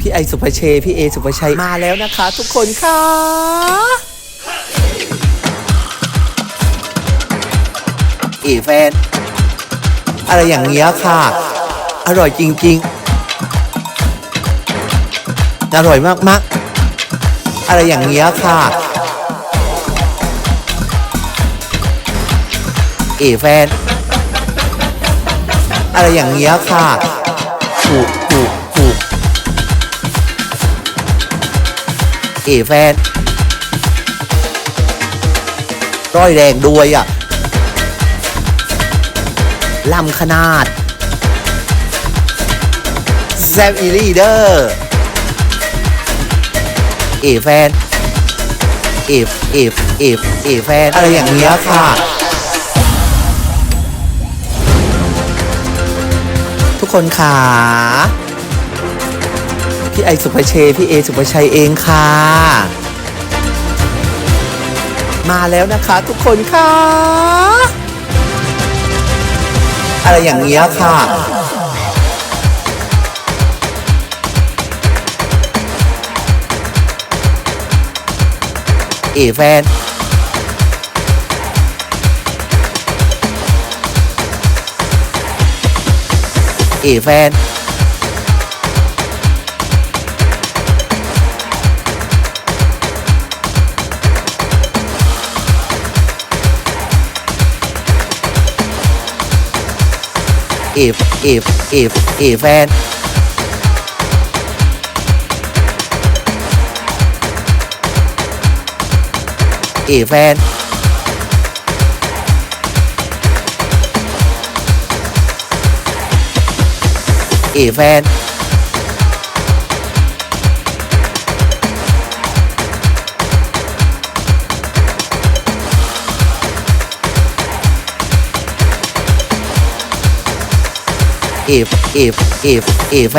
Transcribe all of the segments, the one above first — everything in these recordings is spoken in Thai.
พี่ไอสุภเชยพี่เอสุภชัยมาแล้วนะคะ ทุกคนค่ะเอแฟน อะไรอย่างเงี้ยค่ะ อร่อยจริง ๆ อร่อยมากๆ อะไรอย่างเงี้ยค่ะเอแฟน อะไรอย่างเงี้ยค่ะ ถูกถูก กเอแฟน ร้อยแรงด้วยอะลำขนาด แซมอีลีเดอร์เอแฟนเอฟเอฟเอฟเอแฟนอะไรอย่างเงี้ยค่ะ ทุกคนค่ะ พี่ไอสุภเชยพี่เอสุภชัยเองค่ะ มาแล้วนะคะทุกคนค่ะ อะไรอย่างเงี้ยค่ะเอแฟนเอแฟน เอฟเอฟเอฟเอแฟนเอแฟนเอแฟน เอฟเอฟเอฟ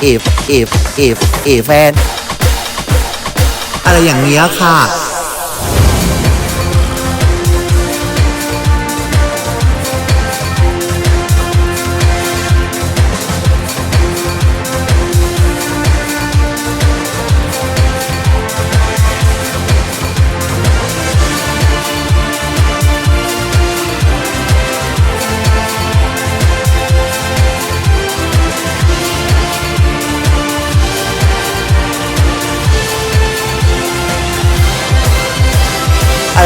เอฟเอฟเอฟเอฟแอแฟนเอแฟนเอฟเอฟเอฟเอแฟนอะไรอย่างเงี้ยค่ะ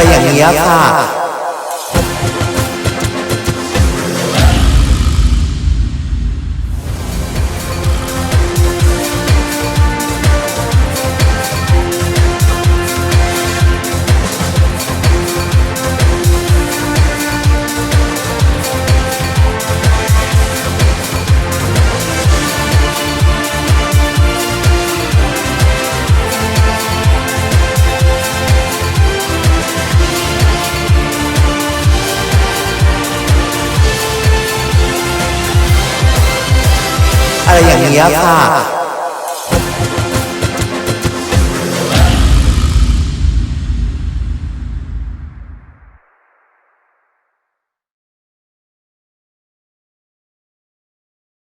อะไรอย่างเงี้ยค่ะ อย่างเงี้ยค่ะ